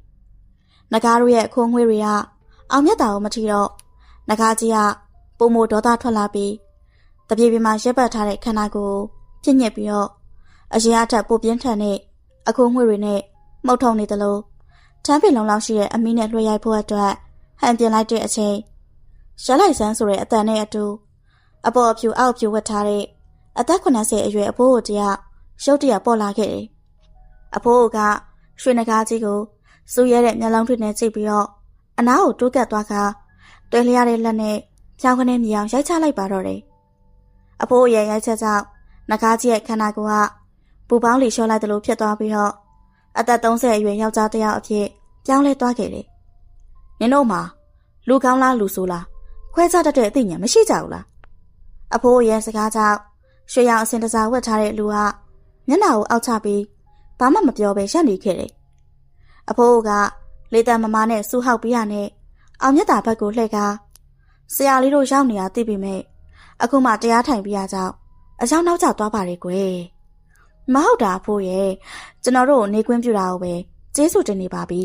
။နဂါးတို့ရဲ့အခိုးငွေတွေကအောင်မြတ်သားကိုမထီတော့နဂါးကြီးကပုံမဒေါသထွက်လာပြီးတပြေပြေမှာရက်ပတ်ထားတဲ့ခန္ဓာကိုယ်ပြည့်ညက်ပြီးတော့အရင်အထက်ပိုပြင်းထန်တဲ့အခုငွေတွေနဲ့မှုတ်ထုံနေသလို ထမ်းပင်လုံးလောက်ရှိတဲ့အမီးနဲ့လွှဲရိုက်ဖို့အတွက်ဟန်ပြင်လိုက်တဲ့အချိန်ရလိုက်ဆန်းဆိုတဲ့အတန်နဲ့အတူအပေါ်အဖြူအောက်ဖြူဝတ်ထားတဲ့အသက်80အရွယ်အဖိုးကိုတယောက်ရုတ်တရက်ပေါ်လာခဲ့တယ်။အဖိုးကရွှေနဂါးကြီးကိုစူးရဲတဲ့မျက်လုံးတွေနဲ့ကြည့်ပြီးတော့အနားကိုတိုးကပ်သွားခါတွဲလျရတဲ့လက်နဲ့ဖြောင်းကနေမြေအောင်ရိုက်ချလိုက်ပါတော့တယ်။အဖိုးရဲ့ရိုက်ချက်ကြောင့်နဂါးကြီးရဲ့ခန္ဓာကိုယ်ကပူပေါင်းလီလျှော့လိုက်သလိုဖြစ်သွားပြီးတော့ အသက်30အရွယ်ယောက်ျားတစ်ယောက်အဖြစ်ပြောင်းလဲသွားခဲ့တယ်။နင်တို့မှာလူကောင်းလားလူဆိုးလားခွဲခြားတတ်တဲ့အသိဉာဏ်မရှိကြဘူးလား။အဖိုးရဲ့စကားကြောင့်ရွှေရောင်အစင်တစားဝတ်ထားတဲ့လူကမျက်နှာကိုအောက်ချပြီးဘာမှမပြောဘဲရပ်နေခဲ့တယ်။အဖိုးကလေတံမမနဲ့စူးဟောက်ပြီးရနဲ့အောင်မြတ်တာဘက်ကိုလှည့်ကားဆရာလေးတို့ရောက်နေတာသိပေမဲ့အခုမှတရားထိုင်ပြရကြောင်းအကြောင်းနောက်ကျသွားပါလေကွယ် မဟုတ်တာဖို့ရဲ့ကျွန်တော်တို့နေခွင့်ပြတာကိုပဲကျေးဇူးတင်နေပါပြီ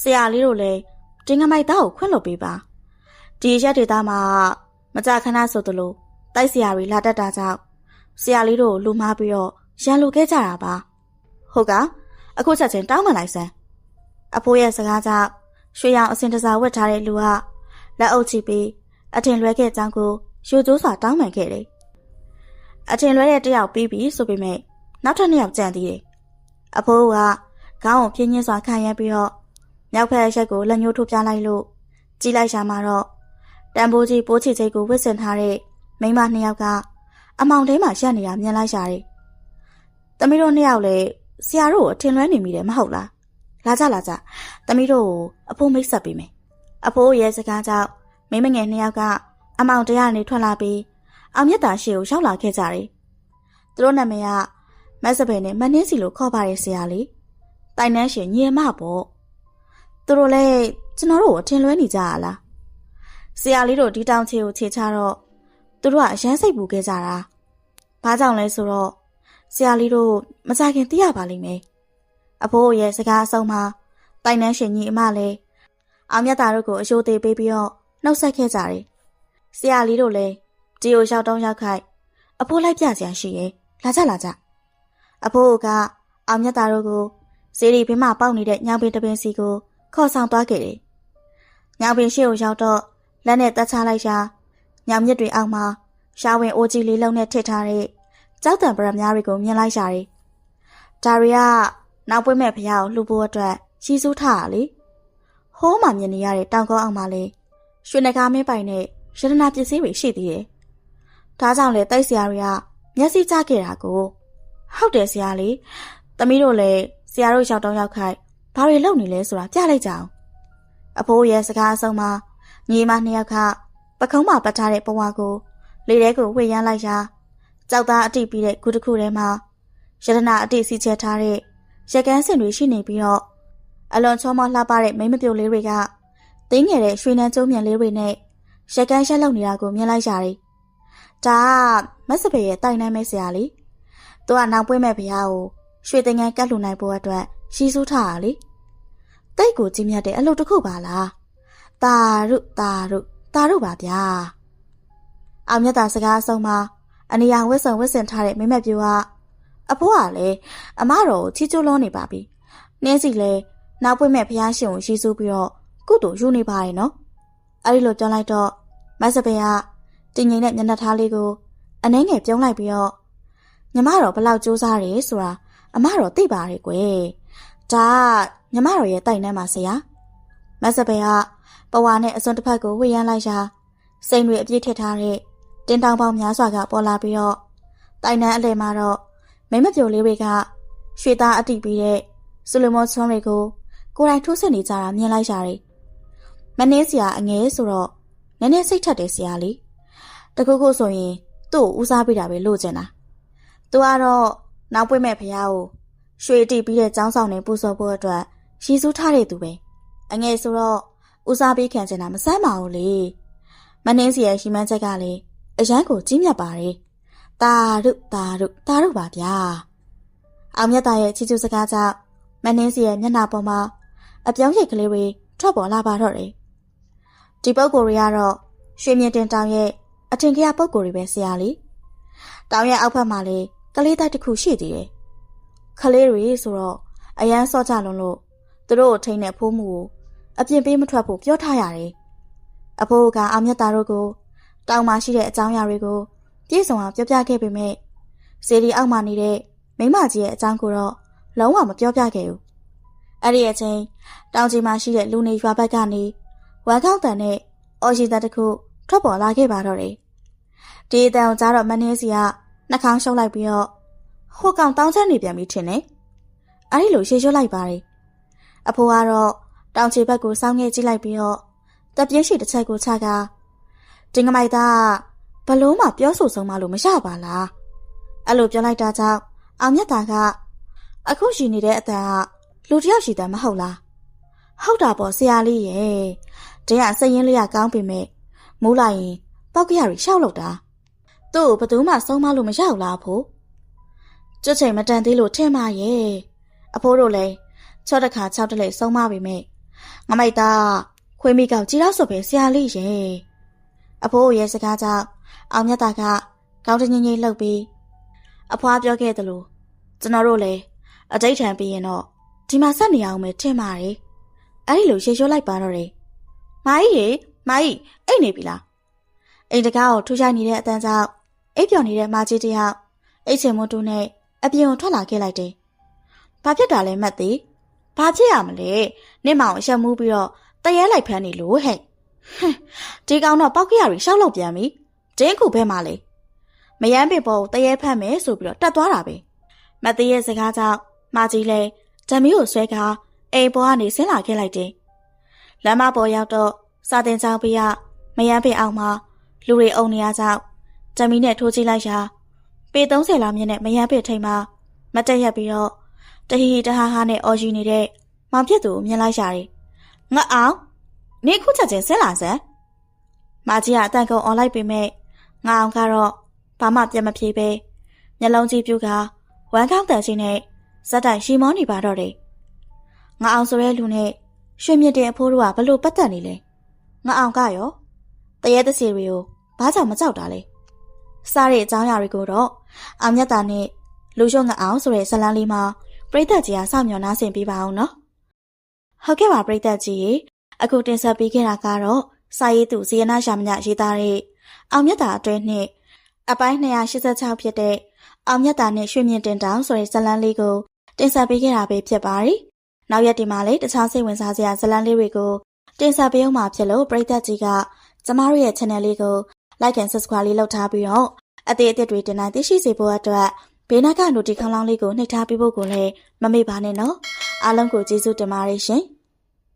ဆရာလေးတို့လည်းတင်ငမိုက်သားကိုခွင့်လွှတ်ပေးပါဒီရက်ဒေတာမှာမကြခဏဆိုသလိုတိုက်ဆရာတွေလာတတ်တာကြောင့်ဆရာလေးတို့လူမားပြီးတော့ရန်လိုခဲ့ကြတာပါဟုတ်ကအခုချက်ချင်းတောင်းပန်လိုက်စမ်းအဖိုးရဲ့စကားကြောင့်ရွှေရောင်အစင်တစားဝတ်ထားတဲ့လူကလက်အုပ်ချပြီးအထင်လွဲခဲ့ကြောင်းကိုယူကျိုးစွာတောင်းပန်ခဲ့တယ်။အထင်လွဲတဲ့တယောက်ပြီးပြီဆိုပေမဲ့ နောက်ထပ်နှစ်ယောက်ကြံသေးတယ်။အဖိုးကခေါင်းကိုပြင်းပြင်းစွာခံရပြီးတော့မြောက်ဖက်အရက်ကိုလက်ညှိုးထိုးပြလိုက်လို့ကြီးလိုက်ရှာမှာတော့တန်ဖိုးကြီးပိုးချီချိတ်ကိုဝစ်ဆင်ထားတဲ့မိန်းမနှစ်ယောက်ကအမောင်ထဲမှာရက်နေတာမြင်လိုက်ရှာတယ်။သမီးတို့နှစ်ယောက်လည်းဆရာတို့ကိုအထင်လွဲနေမိတယ်မဟုတ်လား။လာကြလာကြသမီးတို့ကိုအဖိုးမိတ်ဆက်ပေးမယ်။အဖိုးရဲ့စကားကြောင့်မိမငယ်နှစ်ယောက်ကအမောင်တရားနေထွက်လာပြီးအောင်မြတ်တာရှေ့ကိုရောက်လာခဲ့ကြတယ်။သူတို့နာမည်က မက်စပယ်နဲ့မနှင်းစီလို့ခေါ်ပါရဲ့ဆရာလေး။တိုင်နှန်းရှင်ညီမပေါ့။သူတို့လည်းကျွန်တော်တို့ကိုအထင်လွဲနေကြရလား။ဆရာလေးတို့ဒီတောင်ချေကိုခြေချတော့သူတို့ကအရန်စိတ်ပူခဲ့ကြတာ။ဘာကြောင့်လဲဆိုတော့ဆရာလေးတို့မကြခင်သိရပါလိမ့်မယ်။အဖိုးရဲ့စကားအဆုံးမှာတိုင်နှန်းရှင်ညီအမလည်းအောင်မြတ်တာတို့ကိုအယိုးသေးပေးပြီးတော့နှုတ်ဆက်ခဲ့ကြတယ်။ဆရာလေးတို့လည်းဒီကိုရောက်တော့ရောက်ခိုက်အဖိုးလိုက်ပြစရာရှိရဲ့လာကြလာကြ။ အဖိုးကအောင်မြတ်တာတို့ကိုစေရီဘင်းမပေါက်နေတဲ့ညောင်ပင်တပင်စီကိုခေါ်ဆောင်သွားခဲ့တယ်။ညောင်ပင်ရှေ့ကိုရောက်တော့လက်နဲ့တက်ချလိုက်ရှာညောင်မြစ်တွေအောက်မှာရှားဝင်အိုကြီးလေးလုံးနဲ့ထစ်ထားတဲ့ကြောက်တံပရများတွေကိုမြင်လိုက်ရှာတယ်။ဒါရီကနောက်ပွင့်မဲ့ဖះကိုလှူဖို့အတွက်ရှီးစူးထားတာလေ။ဟိုးမှမြင်နေရတဲ့တောင်ကောင်းအောင်မှာလေရွှေနဂါမင်းပိုင်နဲ့ရတနာပစ္စည်းတွေရှိသေးတယ်။ဒါကြောင့်လေတိုက်ဆရာတွေကမျက်စိကျခဲ့တာကို ဟုတ်တယ်ဆရာလေး။သမီးတို့လည်းဆရာတို့ရောက်တော့ရောက်ခိုက်ဘာတွေလုပ်နေလဲဆိုတာပြလိုက်ကြအောင်။အဖိုးရဲ့စကားအဆုံးမှာညီမနှစ်ယောက်ကပခုံးမှာပတ်ထားတဲ့ဘဝကိုလေထဲကိုဝှေ့ရမ်းလိုက်ရာကြောက်သားအတိပြီးတဲ့ခုတစ်ခုထဲမှာရတနာအတိစီချက်ထားတဲ့ရကန်းစင်တွေရှိနေပြီးတော့အလွန်ချောမောလှပတဲ့မိမပြုတ်လေးတွေကတင်းငယ်တဲ့ရွှေနှမ်းကျုံးမြန်လေးတွေနဲ့ရက်ကန်းရက်လောက်နေတာကိုမြင်လိုက်ရတယ်။ဒါကမက်စပေရဲ့တိုင်နိုင်မဲ့ဆရာလေ။ သူကနောက်ပွင့်မဲ့ဘုရားကိုရွှေတင်ငန်းကတ်လူနိုင်ဖို့အတွက်ရှီးစူးထားတာလေ။တိတ်ကိုကြီးမြတ်တဲ့အလုပ်တစ်ခုပါလား။တာရုတာရုတာရုပါဗျာ။အောင်မြတ်တာစကားအဆုံးမှာအနီယာဝစ်စုံဝစ်စင်ထားတဲ့မိမက်ပြူကအဖိုးကလည်းအမတော်ကိုချီကျိုးလုံးနေပါပြီ။နင်းစီလည်းနောက်ပွင့်မဲ့ဘုရားရှင်ကိုရှီးစူးပြီးတော့ကုတူယူနေပါတယ်နော်အဲ့ဒီလိုပြောလိုက်တော့မတ်စပယ်ကတင်ငိမ့်တဲ့မျက်နှာထားလေးကိုအနှဲငယ်ပြုံးလိုက်ပြီးတော့ ညီမတော်ဘလောက်စူးစားရဲဆိုတာအမတော်သိပါတယ်ကွယ်ဒါကမြမတော်ရဲ့တိုက်နှမ်းမှာဆရာမက်စပယ်ကပဝါနဲ့အစွန်းတစ်ဖက်ကိုဝေယမ်းလိုက်ရာစိန်တွေအပြည့်ထစ်ထားတဲ့တင်းတောင်ပေါင်းများစွာကပေါ်လာပြီးတော့တိုက်နှမ်းအလဲမှာတော့မိမပြိုလေးတွေကရွှေသားအတိပြီးတဲ့ဆူလမောဆွမ်းတွေကိုကိုယ်တိုင်ထိုးစစ်နေကြတာမြင်လိုက်ရတယ်မနှင်းဆရာအငဲဆိုတော့နည်းနည်းစိတ်ထက်တယ်ဆရာလေးတခုခုဆိုရင်သူ့ကိုဦးစားပေးတာပဲလို့ကျင်တာ သူကတော့နောက်ပွင့်မဲ့ဖះကိုရွှေတိပြီးတဲ့ចောင်းဆောင်နေပူဇော်ဖို့အတွက်ရည်စူးထားတဲ့သူပဲအငယ်ဆိုတော့ဦးစားပေးခံချင်တာမဆမ်းပါဘူးလေမနှင်းစီရဲ့ရှိမှန်းချက်ကလည်းအရန်ကိုကြီးမြတ်ပါတယ်တာရုတာရုတာရုပါဗျာအောင်မြတ်သားရဲ့ချီချူစကားကြောင့်မနှင်းစီရဲ့မျက်နှာပေါ်မှာအပြောင်းရိတ်ကလေးတွေထွက်ပေါ်လာပါတော့တယ်ဒီပုဂ္ဂိုလ်တွေကတော့ရွှေမြင့်တင်တောင်ရဲ့အထင်ကြီးပုဂ္ဂိုလ်တွေပဲဆရာလေးတောင်ရဲ့အောက်ဘက်မှာလေ ကလေးတိုက်တစ်ခုရှိသေးတယ်ခလေးတွေဆိုတော့အရန်စော့ကြလုံးလို့သူတို့ကိုထိန်းတဲ့ဖိုးမှုကိုအပြင်ပေးမထွက်ဖို့ပြောထားရတယ်။အဖိုးကအောင်မြတ်သားတို့ကိုတောင်မှာရှိတဲ့အကြောင်းအရာတွေကိုပြည့်စုံအောင်ပြောပြခဲ့ပေမဲ့စေဒီအောက်မှာနေတဲ့မိမကြီးရဲ့အကြောင်းကိုတော့လုံးဝမပြောပြခဲ့ဘူး။အဲ့ဒီအချိန်တောင်ကြီးမှာရှိတဲ့လူနေရွာဘက်ကနေဝမ်ကောက်တန်နဲ့အော်ရှိသားတစ်ခုထွက်ပေါ်လာခဲ့ပါတော့တယ်။ဒီအတန်ကိုကြားတော့မနှင်းစီက နှာခေါင်းရှုပ်လိုက်ပြီးတော့ဟိုကောင်တောင်းချနေပြန်ပြီထင်တယ်။အဲ့ဒီလိုရှေ့ရွှတ်လိုက်ပါတယ်။အဖိုးကတော့တောင်ချေဘက်ကိုစောင်းငဲကြည့်လိုက်ပြီးတော့တပ်ပြင်းရှိတစ်ချက်ကိုချကတင်ကမိုက်သားဘလုံးမှပြောဆိုဆုံးမလို့မရပါလား။အဲ့လိုပြောလိုက်တာကြောင့်အောင်မြတ်တာကအခုရှိနေတဲ့အတန်ကလူတစ်ယောက်ရှိတယ်မဟုတ်လား။ဟုတ်တာပေါ့ဆရာလေးရဲ့။တင်းကစရင်လေးကကောင်းပေမဲ့မိုးလိုက်ရင်ပောက်ကရရီရှောက်လို့တာ။ သူ့ကိုဘယ်သူမှဆုံးမလို့မရဘူးလားဖို့။ကျွတ်ချိန်မတန်သေးလို့ထင်ပါရဲ့။အဖိုးတို့လည်းချော့တစ်ခါ၆တလဲဆုံးမပေမဲ့ငမိုက်သားခွေးမိကောက်ကြီးတော့ဆိုပဲဆရာလေးရဲ့အဖိုးရဲ့စကားကြောင့်အောင်မြတ်တာကကောင်းတငိမ့်ငိမ့်လှုပ်ပြီးအဖွားပြောခဲ့သလိုကျွန်တော်တို့လည်းအတိတ်ထံပြီးရင်တော့ဒီမှာဆက်နေအောင်မယ်ထင်ပါတယ်အဲ့ဒီလိုရေရွှတ်လိုက်ပါတော့တယ်မာကြီးရေမာကြီးအိတ်နေပြီလားအိမ်တကားကိုထူချိုက်နေတဲ့အတန်းကြောင့် အိပ်ပျော်နေတဲ့မာကြီးတယောက်အိတ်ချင်မတူနဲ့အပြင်ကိုထွက်လာခဲ့လိုက်တယ်ဘာဖြစ်တာလဲမတ်သေးဘာဖြစ်ရမလဲနင့်မောင်အဆက်မူးပြီးတော့တရဲလိုက်ဖမ်းနေလို့ဟဲ့ဟမ်ဒီကောင်တော့ပောက်ကရရီရှောက်လောက်ပြန်ပြီတင်းခုဘဲမှာလေမယမ်းပေပေါ်ကိုတရဲဖမ်းမယ်ဆိုပြီးတော့တက်သွားတာပဲမသေးရဲ့စကားကြောင့်မာကြီးလဲဓမီကိုဆွဲကားအိမ်ပေါ်ကနေဆင်းလာခဲ့လိုက်တယ်လမ်းမပေါ်ရောက်တော့စာတင်ချောင်းပြရမယမ်းပေအောင်မှာလူတွေအုံနေရကြောင့် ဓမီနဲ့ထိုးကြည့်လိုက်ရာပေ30လောက်မြင့်တဲ့မယမ်းပေထိန်မှာမတက်ရက်ပြီးတော့တဟီတဟာဟာနဲ့အော်ယူနေတဲ့မောင်ပြက်သူကိုမြင်လိုက်ရတယ်။ငါအောင်နေခုချက်ချင်းဆင်းလာစမ်း။မာကြီးကအတန်ကုန်អော်လိုက်ပေမဲ့ငါအောင်ကတော့ဘာမှပြန်မပြေပဲမျက်လုံးကြီးပြူကဝမ်းကောင်းတန်ချင်းနဲ့ဇက်တိုင်ရှီမောနေပါတော့တယ်။ငါအောင်ဆိုတဲ့လူနဲ့ရွှေမြင့်တဲ့အဖိုးတို့ကဘလို့ပတ်သက်နေလဲ။ငါအောင်ကရောတရေတစီတွေကိုဘာကြောင့်မကြောက်တာလဲ။ စားတဲ့အကြောင်းအရာတွေကိုတော့အောင်မြတ်တာနဲ့လူရှုံငါအောင်ဆိုတဲ့ဇလန်းလေးမှာပရိသတ်ကြီးကစောင့်မျှော်နှားဆင်ပေးပါအောင်နော်ဟုတ်ကဲ့ပါပရိသတ်ကြီးရေအခုတင်ဆက်ပေးခဲ့တာကတော့စာရေးသူဇီယနာရှာမညရေးသားတဲ့အောင်မြတ်တာအတွဲနှစ်အပိုင်း286ဖြစ်တဲ့အောင်မြတ်တာနဲ့ရွှေမြင့်တင်တောင်ဆိုတဲ့ဇလန်းလေးကိုတင်ဆက်ပေးခဲ့တာပဲဖြစ်ပါတယ်နောက်ရက်ဒီမှာလည်းတခြားစိတ်ဝင်စားစရာဇလန်းလေးတွေကိုတင်ဆက်ပေးအောင်မှာဖြစ်လို့ပရိသတ်ကြီးကကျမတို့ရဲ့ channel လေးကို like and subscribe လေးလုပ်ထားပြီးတော့အသေးအသစ်တွေတင်နိုင်သိရှိစေဖို့အတွက်ဘေးနားကနိုတီခေါင်းလောင်းလေးကိုနှိပ်ထားပေးဖို့ကိုလည်းမမေ့ပါနဲ့နော်အားလုံးကိုကျေးဇူးတင်ပါတယ်ရှင်။